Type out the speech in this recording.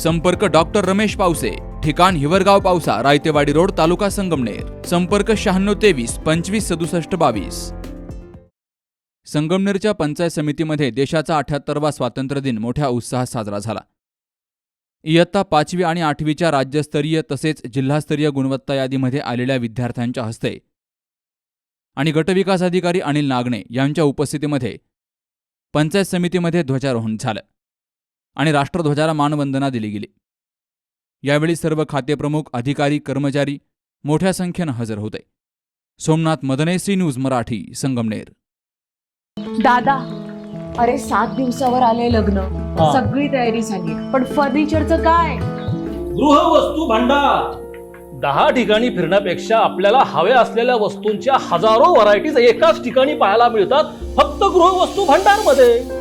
संपर्क डॉक्टर रमेश पावसे ठिकाण हिवरगाव पावसा रायतेवाडी रोड तालुका संगमनेर. संपर्क शहाण्णव तेवीस पंचवीस सदुसष्ट बावीस. संगमनेरच्या पंचायत समितीमध्ये देशाचा अठ्याहत्तरवा स्वातंत्र्य दिन मोठ्या उत्साहात साजरा झाला. इयत्ता पाचवी आणि आठवीच्या राज्यस्तरीय तसेच जिल्हास्तरीय गुणवत्ता यादीमध्ये आलेल्या विद्यार्थ्यांच्या हस्ते आणि गटविकास अधिकारी अनिल नागणे यांच्या उपस्थितीमध्ये पंचायत समितीमध्ये ध्वजारोहण झालं. आणि राष्ट्रध्वजाला मानवंदना दिली गेली. यावेळी सर्व खातेप्रमुख अधिकारी कर्मचारी मोठ्या संख्येनं हजर होते. Somnath Madane C news Marathi Sangamner. दादा अरे सात दिवसावर आले लग्न. सगळी तयारी झाली. पण फर्निचरचं काय? गृहवस्तू भांडार. दहा ठिकाणी फिरण्यापेक्षा आपल्याला हव्या असलेल्या वस्तूंच्या हजारो व्हरायटीज एकाच ठिकाणी पाहायला मिळतात फक्त गृहवस्तू भांडारमध्ये